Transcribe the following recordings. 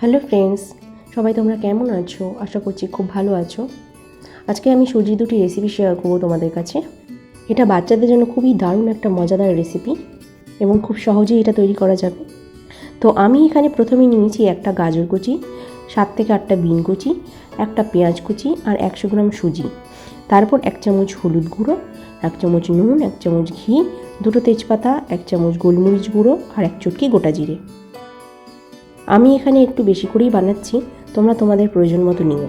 Hello friends, সবাই তোমরা কেমন আছো? আশা করছি খুব ভালো আছো। আজকে আমি সুজি দুটি রেসিপি শেয়ার করব তোমাদের কাছে। এটা বাচ্চাদের জন্য খুবই দারুণ একটা মজাদার রেসিপি এবং খুব সহজেই এটা তৈরি করা যাবে। তো আমি এখানে প্রথমে নিয়েছি একটা গাজর কুচি, সাত থেকে আটটা বিন কুচি, একটা পেঁয়াজ কুচি আর একশো গ্রাম সুজি। তারপর এক চামচ হলুদ গুঁড়ো, এক চামচ নুন, এক চামচ ঘি, দুটো তেজপাতা, এক চামচ গোলমরিচ গুঁড়ো আর এক চটকি গোটা জিরে। আমি এখানে একটু বেশি করেই বানাচ্ছি, তোমরা তোমাদের প্রয়োজন মতো নিও।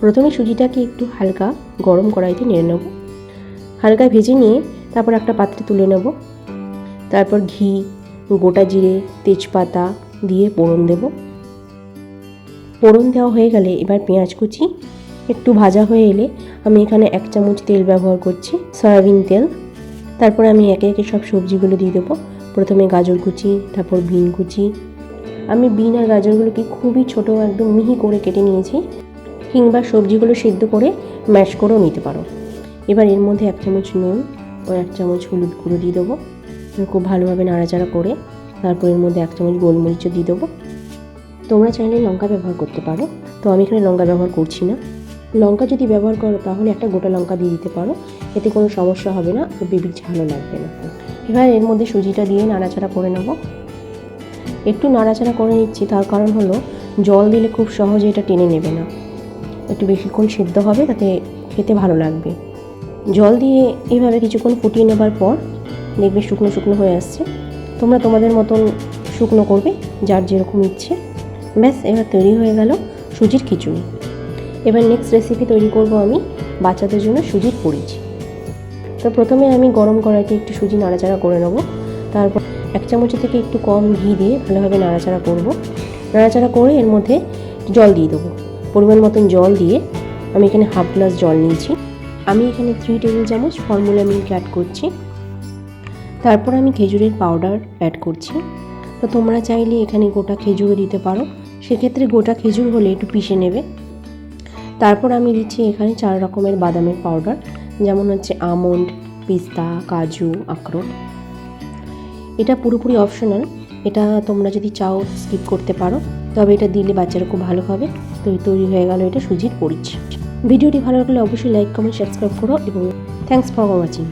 প্রথমে সুজিটাকে একটু হালকা গরম কড়াইতে নেড়ে নেব। হালকা ভেজে নিয়ে তারপর একটা পাত্রে তুলে নেব। তারপর ঘি, গোটা জিরে, তেজপাতা দিয়ে পোড়ন দেব। পোড়ন দেওয়া হয়ে গেলে এবার পেঁয়াজ কুচি একটু ভাজা হয়ে এলে আমি এখানে এক চামচ তেল ব্যবহার করছি, সয়াবিন তেল। তারপর আমি একে একে সব সবজিগুলো দিয়ে দেবো। প্রথমে গাজর কুচি, তারপর বিন কুচি আমি বিনা গাজরগুলোকে খুবই ছোট একদম মিহি করে কেটে নিয়েছি। কিংবা সবজিগুলো সিদ্ধ করে ম্যাশ করেও নিতে পারো। এবার এর মধ্যে এক চামচ নুন ও এক চামচ হলুদ গুঁড়ো দিয়ে দেবো। খুব ভালোভাবে নাড়াচাড়া করে তারপর এর মধ্যে এক চামচ গোলমরিচও দিয়ে দেবো। তোমরা চাইলে লঙ্কা ব্যবহার করতে পারো। তো আমি এখানে লঙ্কা ব্যবহার করছি না। লঙ্কা যদি ব্যবহার করো তাহলে একটা গোটা লঙ্কা দিয়ে দিতে পারো। এতে কোনো সমস্যা হবে না, আর বেবির ঝালও লাগবে না। এবার এর মধ্যে সুজিটা দিয়ে নাড়াচাড়া করে নেব। একটু নাড়াচাড়া করে নিচ্ছি, তার কারণ হলো জল দিলে খুব সহজে এটা টেনে নেবে না। একটু বেশিক্ষণ সিদ্ধ হবে, তাতে খেতে ভালো লাগবে। জল দিয়ে এইভাবে কিছুক্ষণ ফুটিয়ে নেবার পর দেখবে শুকনো শুকনো হয়ে আসছে। তোমরা তোমাদের মতন শুকনো করবে, যার যেরকম ইচ্ছে। ব্যাস, এবার তৈরি হয়ে গেল সুজির খিচুড়ি। এবার নেক্সট রেসিপি তৈরি করব আমি বাচ্চাদের জন্য সুজির পরিচি তো প্রথমে আমি গরম কড়াইতে একটু সুজি নাড়াচাড়া করে নেব, তারপর এক চামচের থেকে একটু কম ঘি দিয়ে ভালোভাবে নাড়াচাড়া করব। নাড়াচাড়া করে এর মধ্যে জল দিয়ে দেবো। পরিমাণ মতন জল দিয়ে আমি এখানে হাফ গ্লাস জল নিয়েছি। আমি এখানে থ্রি টেবিল চামচ ফর্মুলা মিল্ক অ্যাড করছি। তারপর আমি খেজুরের পাউডার অ্যাড করছি। তো তোমরা চাইলে এখানে গোটা খেজুরও দিতে পারো। সেক্ষেত্রে গোটা খেজুর হলে একটু পিষে নেবে। তারপর আমি দিচ্ছি এখানে চার রকমের বাদামের পাউডার যেমন হচ্ছে আমন্ড, পিস্তা, কাজু, আখরোট। এটা পুরোপুরি অপশনাল এটা তোমরা যদি চাও স্কিপ করতে পারো, তবে এটা দিলে বাচ্চারা খুব ভালো হবে। তো তৈরি হয়ে গেল এটা সুজির পরিচ ভিডিওটি ভালো লাগলে অবশ্যই লাইক কমেন্ট সাবস্ক্রাইব করো এবং থ্যাংকস ফর ওয়াচিং